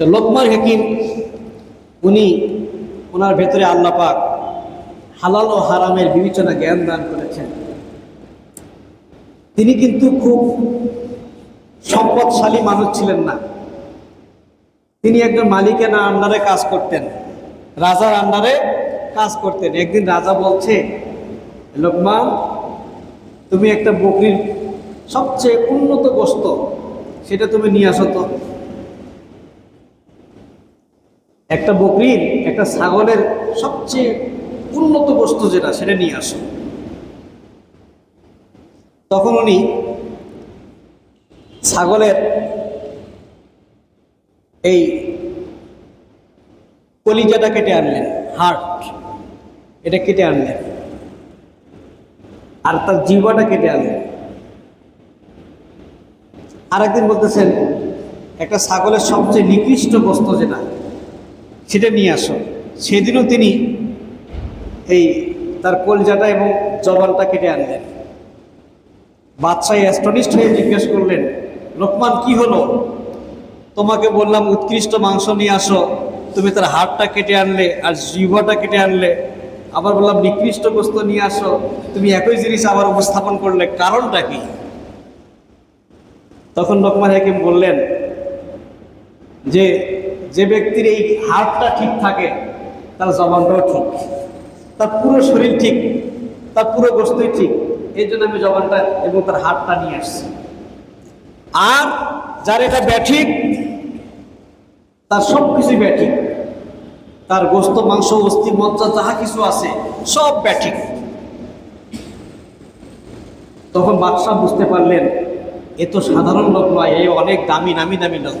তো লোকমান হাকিম, উনি ওনার ভেতরে আল্লাহ পাক হালাল ও হারামের বিবেচনা জ্ঞান দান করেছেন। তিনি কিন্তু খুব সম্পদশালী মানুষ ছিলেন না। তিনি একজন মালিকানা আন্ডারে কাজ করতেন, রাজার আন্ডারে কাজ করতেন। একদিন রাজা বলছে লোকমান তুমি একটা বকরির সবচেয়ে উন্নত গোস্ত সেটা তুমি নিয়ে আসো তো। একটা বকরির, একটা ছাগলের সবচেয়ে উন্নত বস্তু যেটা, সেটা নিয়ে আসো। তখন উনি ছাগলের এই কলিজাটা কেটে আনলেন হার্ট এটা কেটে আনলেন। আর তার জিহ্বাটা কেটে আনলেন। আরেকদিন বলতেছেন, একটা ছাগলের সবচেয়ে নিকৃষ্ট বস্তু যেটা সেটা নিয়ে আসো। সেদিনও তিনি এই তার কলজাটা এবং জবানটা কেটে আনলেন। বাদশাহ অ্যাস্টনিস্ট হয়ে জিজ্ঞেস করলেন, লোকমান, কি হলো? তোমাকে বললাম, উৎকৃষ্ট মাংস নিয়ে আসো। তুমি তার হাড়টা কেটে আনলে আর জিহ্বাটা কেটে আনলে। আবার বললাম, নিকৃষ্ট বস্তু নিয়ে আসো। তুমি একই জিনিস আবার উপস্থাপন করলে, কারণটা কি? তখন লোকমান হাকিম বললেন যে যে ব্যক্তির এই হাড়টা ঠিক থাকে, তার জবানটাও ঠিক। তার পুরো শরীর ঠিক, তার পুরো বস্তুই ঠিক। এই জন্য আমি জবানটা এবং তার হাতটা নিয়ে আসছি। আর যার এটা ব্যাঠিক, তার সব কিছুই ব্যাঠিক। তার গোস্ত, মাংস, অস্থি, মজ্জা, যাহা কিছু আছে, সব ব্যাঠিক। তখন বাদশাহ বুঝতে পারলেন, এ তো সাধারণ লোক নয়, এ অনেক দামি, নামি দামি লোক।